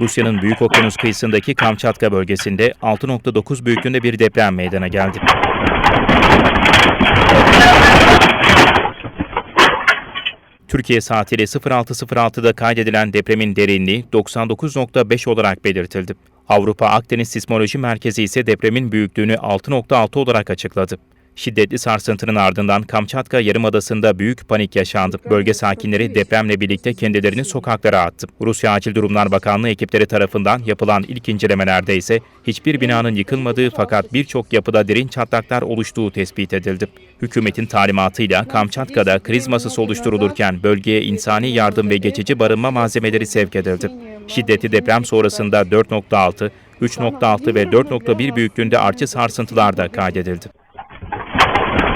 Rusya'nın Büyük Okyanus kıyısındaki Kamçatka bölgesinde 6.9 büyüklüğünde bir deprem meydana geldi. Türkiye saatiyle 06.06'da kaydedilen depremin derinliği 99.5 olarak belirtildi. Avrupa Akdeniz Sismoloji Merkezi ise depremin büyüklüğünü 6.6 olarak açıkladı. Şiddetli sarsıntının ardından Kamçatka Yarımadası'nda büyük panik yaşandı. Bölge sakinleri depremle birlikte kendilerini sokaklara attı. Rusya Acil Durumlar Bakanlığı ekipleri tarafından yapılan ilk incelemelerde ise hiçbir binanın yıkılmadığı fakat birçok yapıda derin çatlaklar oluştuğu tespit edildi. Hükümetin talimatıyla Kamçatka'da kriz masası oluşturulurken bölgeye insani yardım ve geçici barınma malzemeleri sevk edildi. Şiddetli deprem sonrasında 4.6, 3.6 ve 4.1 büyüklüğünde artçı sarsıntılar da kaydedildi.